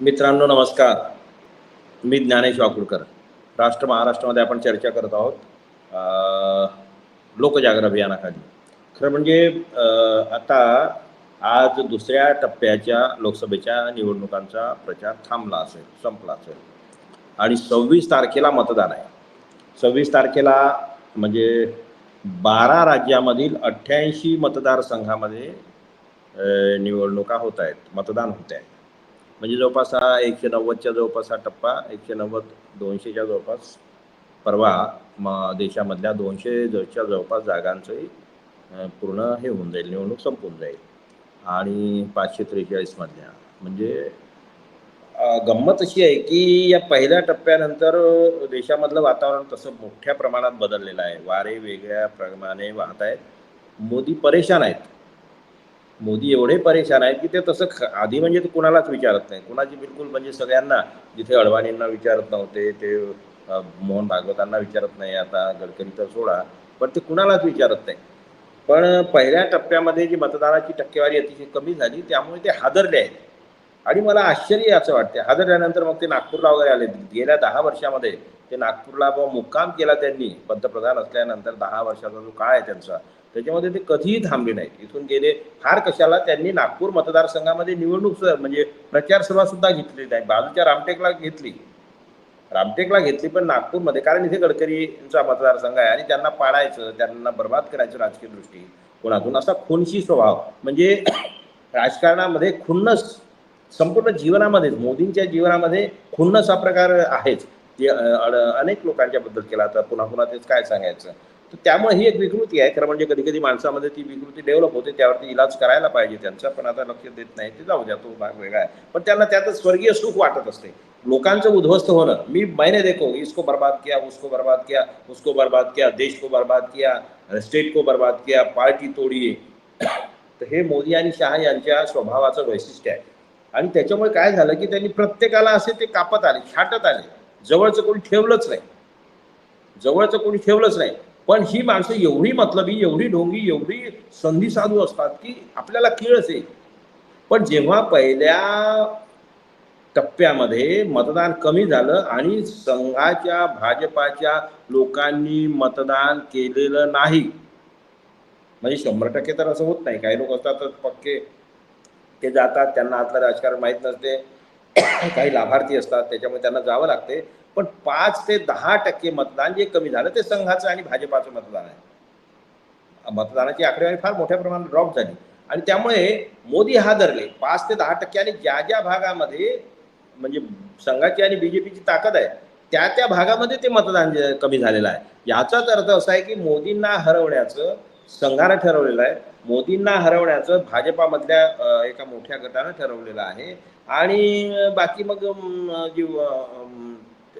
मित्रांनो नमस्कार. मी ज्ञानेश वाकुळकर राष्ट्र महाराष्ट्रामध्ये आपण चर्चा करत आहोत लोकजागर अभियानाखाली. खरं म्हणजे आता आज दुसऱ्या टप्प्याच्या लोकसभेच्या निवडणुकांचा प्रचार थांबला असेल संपला असेल. आणि सव्वीस तारखेला मतदान आहे. सव्वीस तारखेला म्हणजे बारा राज्यामधील अठ्ठ्याऐंशी मतदारसंघामध्ये निवडणुका होत आहेत मतदान होत आहे. म्हणजे जवळपास हा एकशे नव्वदच्या जवळपास हा टप्पा एकशे नव्वद दोनशेच्या जवळपास परवा म देशामधल्या दोनशे जवळच्या जवळपास जागांचंही पूर्ण हे होऊन जाईल निवडणूक संपून जाईल. आणि पाचशे त्रेचाळीसमधल्या म्हणजे गंमत अशी आहे की या पहिल्या टप्प्यानंतर देशामधलं वातावरण तसं मोठ्या प्रमाणात बदललेलं आहे. वारे वेगळ्या प्रमाणे वाहत आहेत. मोदी परेशान आहेत. मोदी एवढे परेशान आहेत की ते तसं आधी म्हणजे ते कुणालाच विचारत नाही कुणाची बिलकुल म्हणजे सगळ्यांना जिथे अडवाणींना विचारत नव्हते ते मोहन भागवतांना विचारत नाही आता गडकरी तर सोडा पण ते कुणालाच विचारत नाही पण पहिल्या टप्प्यामध्ये जी मतदानाची टक्केवारी अतिशय कमी झाली त्यामुळे ते हादरले आहेत. आणि मला आश्चर्य असं वाटते हादरल्यानंतर मग ते नागपूरला वगैरे आले. गेल्या दहा वर्षामध्ये ते नागपूरला मुक्काम केला त्यांनी पंतप्रधान असल्यानंतर दहा वर्षाचा जो काळ आहे त्यांचा. त्याच्यामध्ये ते कधीही थांबले नाहीत. इथून गेले फार कशाला त्यांनी नागपूर मतदारसंघामध्ये निवडणूक म्हणजे प्रचार सभा सुद्धा घेतली नाही. बाजूच्या रामटेकला घेतली. रामटेकला घेतली पण नागपूरमध्ये कारण इथे गडकरींचा मतदारसंघ आहे आणि त्यांना पाडायचं त्यांना बर्बाद करायचं राजकीय दृष्टी. कोणातून असा खुनशी स्वभाव. म्हणजे राजकारणामध्ये खुन्नस संपूर्ण जीवनामध्येच मोदींच्या जीवनामध्ये खुन्नस हा प्रकार आहेच. ते अनेक लोकांच्या बद्दल केला. तर पुन्हा पुन्हा तेच काय सांगायचं? तर त्यामुळे ही एक विकृती आहे. खरं म्हणजे कधी कधी माणसामध्ये ती विकृती डेव्हलप होते. त्यावरती इलाज करायला पाहिजे त्यांचा पण आता लक्ष देत नाही. ते जाऊ द्या तो भाग वेगळा आहे. पण त्यांना त्यातच स्वर्गीय सुख वाटत असते. लोकांचं उद्ध्वस्त होणं. मी मैंने देखो इसको बर्बाद किया उसको बर्बाद किया उसको बर्बाद किया देश को बर्बाद किया स्टेट को बर्बाद किया पार्टी तोडी तर हे मोदी आणि शहा यांच्या स्वभावाचं वैशिष्ट्य आहे. आणि त्याच्यामुळे काय झालं की त्यांनी प्रत्येकाला असे ते कापत आले छाटत आले. जवळचं कोणी ठेवलंच नाही. जवळचं कोणी ठेवलंच नाही. पण ही माणसं एवढी मतलबी एवढी ढोंगी एवढी संधी साधू असतात की आपल्याला किळच आहे पण जेव्हा पहिल्या टप्प्यामध्ये मतदान कमी झालं आणि संघाच्या भाजपाच्या लोकांनी मतदान केलेलं नाही म्हणजे शंभर टक्के तर असं होत नाही. काही लोक असतात पक्के ते जातात त्यांना आतलं राजकारण माहीत नसते. काही लाभार्थी असतात त्याच्यामुळे त्यांना जावं लागते. पण पाच ते दहा टक्के मतदान जे कमी झालं ते संघाचं आणि भाजपाचं मतदान आहे. मतदानाची आकडेवारी फार मोठ्या प्रमाणात ड्रॉप झाली. आणि त्यामुळे मोदी हादरले. पाच ते दहा टक्के आणि ज्या ज्या भागामध्ये म्हणजे संघाची आणि बीजेपीची ताकद आहे त्या त्या भागामध्ये ते मतदान कमी झालेलं आहे. याचाच अर्थ असा आहे की मोदींना हरवण्याचं संघानं ठरवलेलं आहे मोदींना हरवण्याचं भाजपामधल्या एका मोठ्या गटानं ठरवलेलं आहे. आणि बाकी मग जी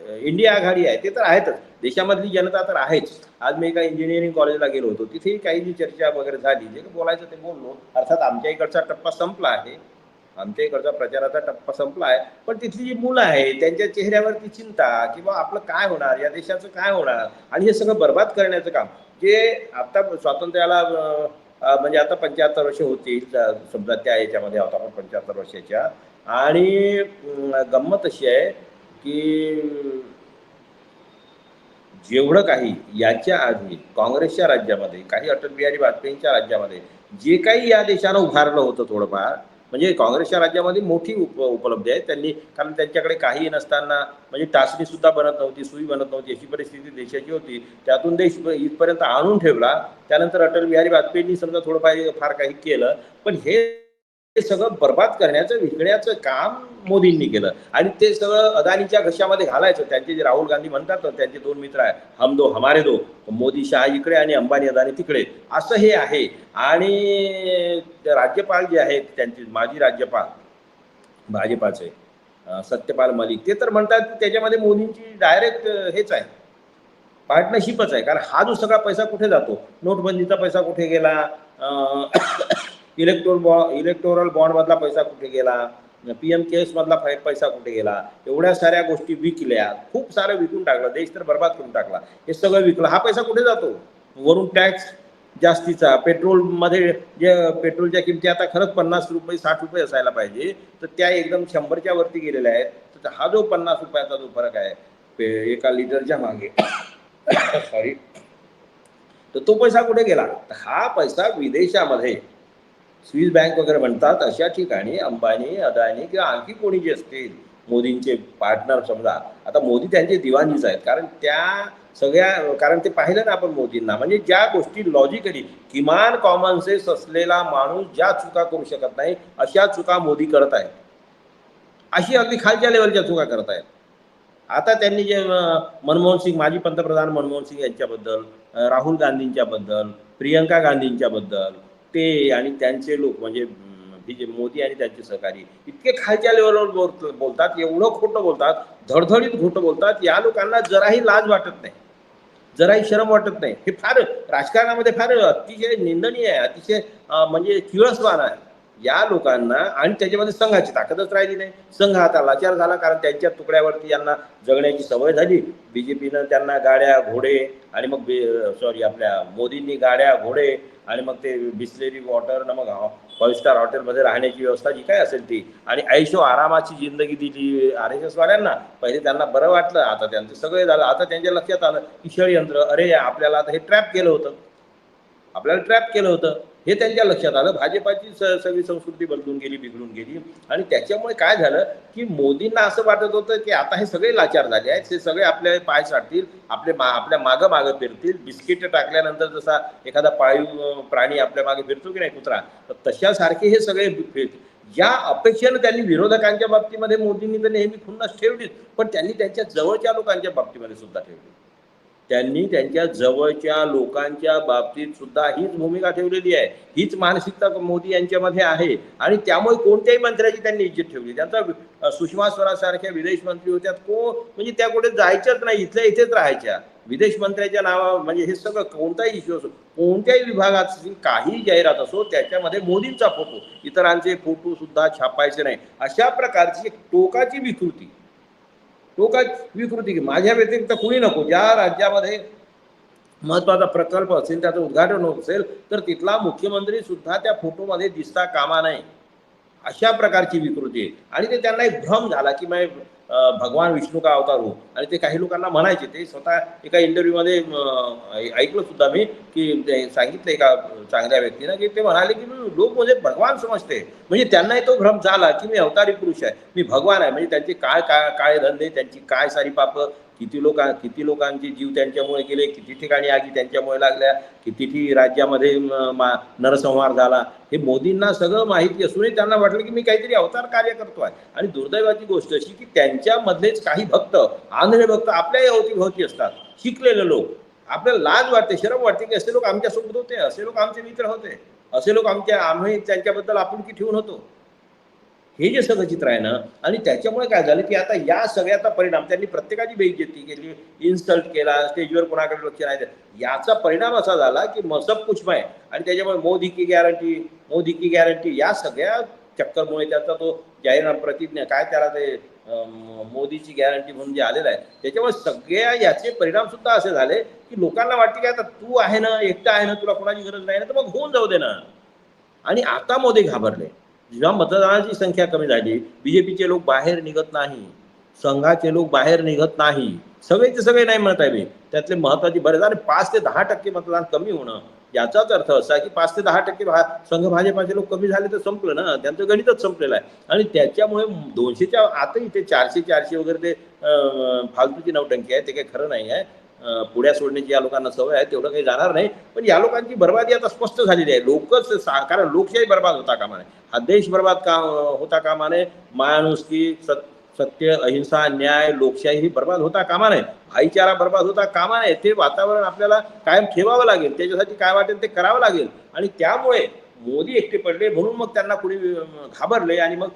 इंडिया आघाडी आहे ते तर आहेतच. देशामधली जनता तर आहेच. आज मी एका इंजिनिअरिंग कॉलेजला गेलो होतो. तिथेही काही जी चर्चा वगैरे झाली. जे बोलायचं ते बोललो. अर्थात आमच्या इकडचा टप्पा संपला आहे. आमच्या इकडचा प्रचाराचा टप्पा संपला आहे. पण तिथली जी मुलं आहे त्यांच्या चेहऱ्यावरती चिंता किंवा आपलं काय होणार या देशाचं काय होणार आणि हे सगळं बर्बाद करण्याचं काम. जे आता स्वातंत्र्याला म्हणजे आता पंच्याहत्तर वर्ष होतील. समजा त्या याच्यामध्ये आहोत आपण पंच्याहत्तर वर्षाच्या. आणि गंमत अशी आहे की जेवढं काही याच्या आधी काँग्रेसच्या राज्यामध्ये काही अटल बिहारी वाजपेयींच्या राज्यामध्ये जे काही या देशानं उभारलं होतं थोडंफार म्हणजे काँग्रेसच्या राज्यामध्ये मोठी उप उपलब्धी आहे. त्यांनी कारण त्यांच्याकडे काही नसताना म्हणजे टाचणी सुद्धा बनत नव्हती सुई बनत नव्हती अशी परिस्थिती देशाची होती. त्यातून देश इथपर्यंत आणून ठेवला. त्यानंतर अटल बिहारी वाजपेयींनी समजा थोडंफार फार काही केलं. पण हे हे सगळं बर्बाद करण्याचं विकण्याचं काम मोदींनी केलं. आणि ते सगळं अदानीच्या घशामध्ये घालायचं. त्यांचे जे राहुल गांधी म्हणतात त्यांचे दोन मित्र आहे हम दो हमारे दो. मोदी शहा इकडे आणि अंबानी अदानी तिकडे. असं हे आहे. आणि ते राज्यपाल जे आहेत त्यांचे माजी राज्यपाल भाजपाचे सत्यपाल मलिक ते तर म्हणतात त्याच्यामध्ये मोदींची डायरेक्ट हेच आहे. पार्टनरशिपच आहे. कारण हा जो सगळा पैसा कुठे जातो? नोटबंदीचा पैसा कुठे गेला? इलेक्टोर बॉ इलेक्टोरल बॉन्डमधला पैसा कुठे गेला? पी एम केअर्स मधला पैसा कुठे गेला? एवढ्या साऱ्या गोष्टी विकल्या. खूप सारं विकून टाकलं. देश तर बर्बाद करून टाकला. हे सगळं विकलं. हा पैसा कुठे जातो? वरून टॅक्स जास्तीचा. पेट्रोलमध्ये जे पेट्रोलच्या किमती आता खरंच पन्नास रुपये साठ रुपये असायला पाहिजे. तर त्या एकदम शंभरच्या वरती गेलेल्या आहेत. तर हा जो पन्नास रुपयाचा जो फरक आहे पे- एका लिटरच्या मागे सॉरी तर तो पैसा कुठे गेला? तर हा पैसा विदेशामध्ये स्विस बँक वगैरे म्हणतात अशा ठिकाणी अंबानी अदानी किंवा आणखी कोणी जे असतील मोदींचे पार्टनर समजा आता मोदी त्यांचे दिवाणीच आहेत. कारण त्या सगळ्या कारण ते पाहिलं ना आपण मोदींना म्हणजे ज्या गोष्टी लॉजिकली किमान कॉमन सेन्स असलेला माणूस ज्या चुका करू शकत नाही अशा चुका मोदी करत आहेत. अशी अगदी खालच्या लेवलच्या चुका करत आहेत. आता त्यांनी जे मनमोहन सिंग माजी पंतप्रधान मनमोहन सिंग यांच्याबद्दल राहुल गांधींच्याबद्दल प्रियंका गांधींच्याबद्दल ते आणि त्यांचे लोक म्हणजे जे मोदी आणि त्यांचे सहकारी इतके खालच्या लेवलवर बोल- बोलतात एवढं खोटं बोलतात धडधडीत खोटं बोलतात या लोकांना जराही लाज वाटत नाही. जराही शरम वाटत नाही. हे फार राजकारणामध्ये फार अतिशय निंदनीय आहे अतिशय म्हणजे किळसवान आहे. या लोकांना आणि त्याच्यामध्ये संघाची ताकदच राहिली नाही. संघ आता लाचार झाला कारण त्यांच्या तुकड्यावरती यांना जगण्याची सवय झाली. बीजेपीनं त्यांना गाड्या घोडे आणि मग सॉरी आपल्या मोदींनी गाड्या घोडे आणि मग ते बिस्लेरी वॉटर ना मग फाईव्ह स्टार हॉटेलमध्ये राहण्याची व्यवस्था जी काय असेल ती. आणि ऐशो आरामाची जिंदगी दिली आर एस एस वाल्यांना पहिले त्यांना बरं वाटलं. आता त्यांचं सगळे झालं. आता त्यांच्या लक्षात आलं की षडयंत्र. अरे आपल्याला आता हे ट्रॅप केलं होतं. आपल्याला ट्रॅप केलं होतं. हे त्यांच्या लक्षात आलं. भाजपाची स सगळी संस्कृती बदलून गेली बिघडून गेली. आणि त्याच्यामुळे काय झालं की मोदींना असं वाटत होतं की आता हे सगळे लाचार झाले आहेत. हे सगळे आपले पाय साठतील आपले मा आपल्या मागं मागं फिरतील. बिस्किट टाकल्यानंतर जसा एखादा पाळीव प्राणी आपल्या मागे फिरतो की नाही कुत्रा तर तशासारखे हे सगळे फिरतील या अपेक्षेनं त्यांनी विरोधकांच्या बाबतीमध्ये मोदींनी तर नेहमी खुन्नस ठेवलीच. पण त्यांनी त्यांच्या जवळच्या लोकांच्या बाबतीमध्ये सुद्धा ठेवली. त्यांनी त्यांच्या जवळच्या लोकांच्या बाबतीत सुद्धा हीच भूमिका ठेवलेली आहे. हीच मानसिकता मोदी यांच्यामध्ये आहे. आणि त्यामुळे कोणत्याही मंत्र्याची त्यांनी इज्जत ठेवली. त्यांचा सुषमा स्वराज सारख्या विदेश मंत्री होत्या. को म्हणजे त्या कुठे जायच्याच नाही. इथल्या इथेच राहायच्या. विदेश मंत्र्याच्या नावा म्हणजे हे सगळं कोणताही इश्यू असो कोणत्याही विभागात काही जाहिरात असो त्याच्यामध्ये मोदींचा फोटो इतरांचे फोटो सुद्धा छापायचे नाही. अशा प्रकारची टोकाची विकृती. टोका विकृती माझ्या व्यतिरिक्त कुणी नको. ज्या राज्यामध्ये महत्त्वाचा प्रकल्प असेल त्याचं उद्घाटन होत असेल तर तिथला मुख्यमंत्री सुद्धा त्या फोटोमध्ये दिसता कामा नये. अशा प्रकारची विकृती आहे. आणि ते त्यांना एक भ्रम झाला की भगवान विष्णू का अवतार हो? आणि ते काही लोकांना म्हणायचे ते स्वतः एका इंटरव्ह्यूमध्ये ऐकलं सुद्धा मी की ते सांगितलं एका चांगल्या व्यक्तीनं की ते म्हणाले की मी लोक म्हणजे भगवान समजते. म्हणजे त्यांनाही तो भ्रम झाला की मी अवतारी पुरुष आहे मी भगवान आहे. म्हणजे त्यांचे काय काय काय धंदे त्यांची काय सारी पापं किती लोक किती लोकांचे जीव त्यांच्यामुळे गेले किती ठिकाणी आगी त्यांच्यामुळे लागल्या किती राज्यामध्ये मा- नरसंहार झाला. हे मोदींना सगळं माहिती असूनही त्यांना वाटलं की मी काहीतरी अवतार कार्य करतो आहे आणि दुर्दैवाची गोष्ट अशी की त्यांच्यामधलेच काही भक्त आंधळे भक्त आपल्याही अवतीभोवती असतात. शिकलेले लोक. आपल्याला लाज वाटते शरम वाटते की असे लोक आमच्यासोबत होते असे लोक आमचे मित्र होते. असे लोक आमच्या आम्ही त्यांच्याबद्दल आपुलकी ठेवून होतो. हे जे सगळं चित्र आहे ना आणि त्याच्यामुळे काय झालं की आता या सगळ्याचा परिणाम त्यांनी प्रत्येकाची बेइज्जती केली इन्सल्ट केला स्टेजवर कोणाकडे लक्ष नाही याचा परिणाम असा झाला की मसब पुष्प आहे आणि त्याच्यामुळे मोदी की गॅरंटी मोदी की गॅरंटी या सगळ्या चक्करमुळे त्याचा तो जाहीरनाम प्रतिज्ञा काय त्याला ते मोदीची गॅरंटी म्हणून जे आलेलं आहे त्याच्यामुळे सगळ्या याचे परिणाम सुद्धा असे झाले की लोकांना वाटते की आता तू आहे ना एकटा आहे ना तुला कोणाची गरज नाही ना तर मग होऊन जाऊ दे ना. आणि आता मोदी घाबरले. जेव्हा मतदानाची संख्या कमी झाली बीजेपीचे लोक बाहेर निघत नाही संघाचे लोक बाहेर निघत नाही सगळेचे सगळे नाही म्हणत आहे मी. त्यातले महत्त्वाचे बरेच आणि पाच ते दहा टक्के मतदान कमी होणं याचाच अर्थ असा की पाच ते दहा टक्के भा संघ भाजपाचे लोक कमी झाले तर संपलं ना त्यांचं गणितच संपलेलं आहे. आणि त्याच्यामुळे दोनशेच्या आतही ते चारशे चारशे वगैरे ते फालतूची नवटंकी आहे ते काही खरं नाही आहे. पुढ्या सोडण्याची या लोकांना सवय आहे तेवढं काही जाणार नाही. पण या लोकांची बर्बादी आता स्पष्ट झालेली आहे. लोकच सा- कारण लोकशाही बर्बाद होता कामा नये हा देश बर्बाद का होता कामा नये माणुसकी सत सत्य अहिंसा न्याय लोकशाही ही बर्बाद होता कामा नये भाईचारा बर्बाद होता कामा नये ते वातावरण आपल्याला कायम ठेवावं लागेल. त्याच्यासाठी काय वाटेल ते करावं लागेल. आणि त्यामुळे मोदी एकटे पडले म्हणून मग त्यांना कुणी घाबरले आणि मग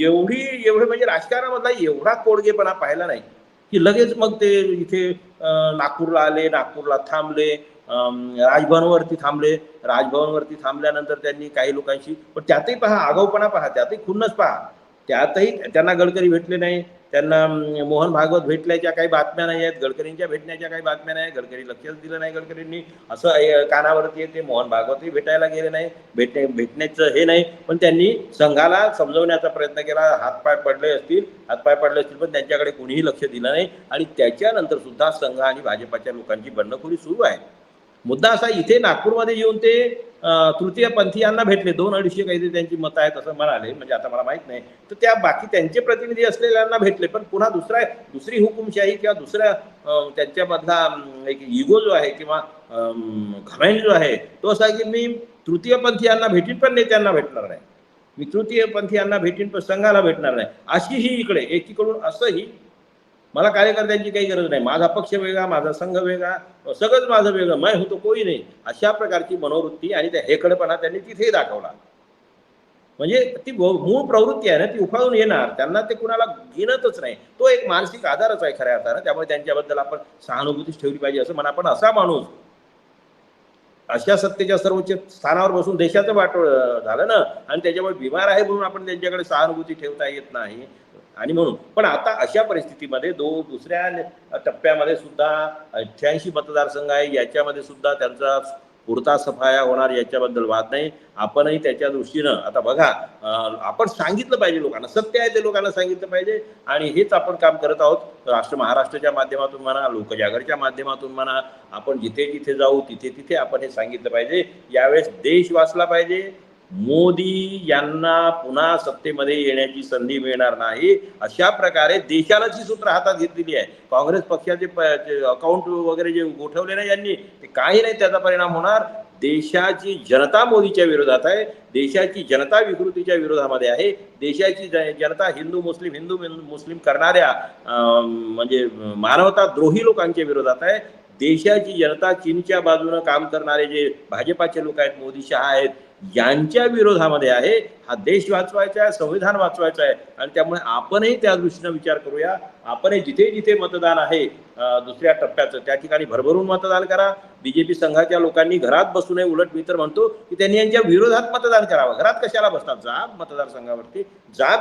एवढी एवढे म्हणजे राजकारणामधला एवढा कोडगेपणा पाहिला नाही. की लगेच मग ते इथे नागपूरला आले नागपूरला थांबले राजभवनवरती थांबले. राजभवनवरती थांबल्यानंतर त्यांनी काही लोकांशी पण त्यातही पहा आगाऊपणा पहा त्यातही खुन्नस पहा. त्यातही त्यांना गडकरी भेटले नाही. त्यांना मोहन भागवत भेटल्याच्या काही बातम्या नाही आहेत गडकरींच्या भेटण्याच्या काही बातम्या नाही गडकरी लक्षच दिलं नाही गडकरींनी. असं कानावरती येते मोहन भागवतही भेटायला गेले नाही भेटणे भेटण्याचं हे नाही पण त्यांनी संघाला समजवण्याचा प्रयत्न केला हातपाय पडले असतील हातपाय पडले असतील पण त्यांच्याकडे कुणीही लक्ष दिलं नाही आणि त्याच्यानंतर सुद्धा संघ आणि भाजपाच्या लोकांची बंडखोरी सुरू आहे. मुद्दा असा इथे नागपूरमध्ये येऊन ते तृतीय पंथीयांना भेटले. दोन अडीचशे काहीतरी त्यांची मतं आहेत असं म्हणाले. म्हणजे आता मला माहीत नाही. तर त्या बाकी त्यांचे प्रतिनिधी असलेल्यांना भेटले. पण पुन्हा दुसरा दुसरी हुकुमशाही किंवा दुसऱ्या त्यांच्यामधला एक इगो जो आहे किंवा घमेंड जो आहे तो असा आहे की मी तृतीय पंथीयांना भेटीन पण नेत्यांना भेटणार नाही. मी तृतीय पंथीयांना भेटीन पण संघाला भेटणार नाही. अशी ही इकडे एकीकडून असंही मला कार्यकर्त्यांची काही गरज नाही. माझा पक्ष वेगळा माझा संघ वेगळा सगळंच माझं वेगळं. मय होतो कोणी नाही. अशा प्रकारची मनोवृत्ती आणि त्या हेकडपणा त्यांनी तिथेही दाखवला. म्हणजे ती मूळ प्रवृत्ती आहे ना ती उफाळून येणार. त्यांना ते कुणाला घेणतच नाही. तो एक मानसिक आधारच आहे खऱ्या अर्थानं. त्यामुळे त्यांच्याबद्दल आपण सहानुभूतीच ठेवली पाहिजे असं म्हणा आपण असा माणूस. अशा सत्तेच्या सर्वोच्च स्थानावर बसून देशाचं वाटोळ झालं ना आणि त्याच्यामुळे बिमार आहे म्हणून आपण त्यांच्याकडे सहानुभूती ठेवता येत नाही. आणि म्हणून. पण आता अशा परिस्थितीमध्ये दो दुसऱ्या टप्प्यामध्ये सुद्धा अठ्ठ्याऐंशी मतदारसंघ आहे याच्यामध्ये सुद्धा त्यांचा पुरता सफाया होणार याच्याबद्दल वाद नाही. आपणही त्याच्या दृष्टीनं आता बघा आपण सांगितलं पाहिजे लोकांना सत्य आहे ते लोकांना सांगितलं पाहिजे. आणि हेच आपण काम करत आहोत. राष्ट्र महाराष्ट्राच्या माध्यमातून म्हणा लोकजागरच्या माध्यमातून म्हणा आपण जिथे जिथे जाऊ तिथे तिथे आपण हे सांगितलं पाहिजे. यावेळेस देश वाचला पाहिजे. मोदी यांना पुन्हा सत्तेमध्ये येण्याची संधी मिळणार नाही अशा प्रकारे देशालाच ही सूत्र हातात घेतलेली आहे. काँग्रेस पक्षाचे अकाउंट वगैरे जे गोठवले नाही यांनी ते काही नाही त्याचा परिणाम होणार. देशाची जनता मोदीच्या विरोधात आहे देशाची जनता विकृतीच्या विरोधामध्ये आहे देशाची जनता हिंदू मुस्लिम हिंदू मुस्लिम करणाऱ्या अं, म्हणजे मानवता द्रोही लोकांच्या विरोधात आहे. देशाची जनता चीनच्या बाजूनं काम करणारे जे भाजपाचे लोक आहेत मोदी शहा आहेत यांच्या विरोधामध्ये आहे हा देश वाचवायचा आहे संविधान वाचवायचं आहे. आणि त्यामुळे आपणही त्या दृष्टीनं विचार करूया. आपणही जिथे जिथे मतदान आहे दुसऱ्या टप्प्याचं त्या ठिकाणी भरभरून मतदान करा. बीजेपी संघाच्या लोकांनी घरात बसू नये उलट मी तर म्हणतो की त्यांनी यांच्या विरोधात मतदान करावं. घरात कशाला बसतात? जा मतदारसंघावरती जा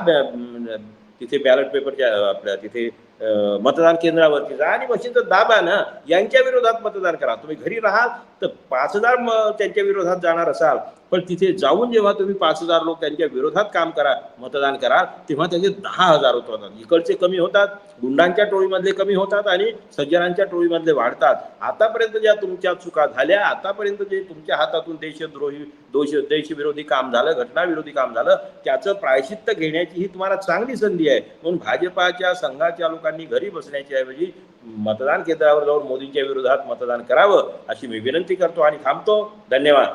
तिथे बॅलेट पेपरच्या आपल्या तिथे मतदान केंद्रावरती जा. आणि मशीनचं दाबा ना यांच्या विरोधात मतदान करा. तुम्ही घरी राहाल तर पाच हजार त्यांच्या विरोधात जाणार असाल पण तिथे जाऊन जेव्हा तुम्ही पाच हजार लोक त्यांच्या विरोधात काम करा मतदान करा तेव्हा त्याचे दहा हजार होतात इकडचे कमी होतात गुंडांच्या टोळीमधले कमी होतात आणि सज्जनांच्या टोळीमधले वाढतात. आतापर्यंत ज्या तुमच्या चुका झाल्या आतापर्यंत जे तुमच्या हातातून देशद्रोही दोष देशविरोधी काम झालं घटनाविरोधी काम झालं त्याचं प्रायशित्त घेण्याची ही तुम्हाला चांगली संधी आहे. म्हणून भाजपाच्या संघाच्या लोकांनी घरी बसण्याच्या ऐवजी मतदान केंद्रावर जाऊन मोदींच्या विरोधात मतदान करावं अशी मी विनंती करतो आणि थांबतो. धन्यवाद.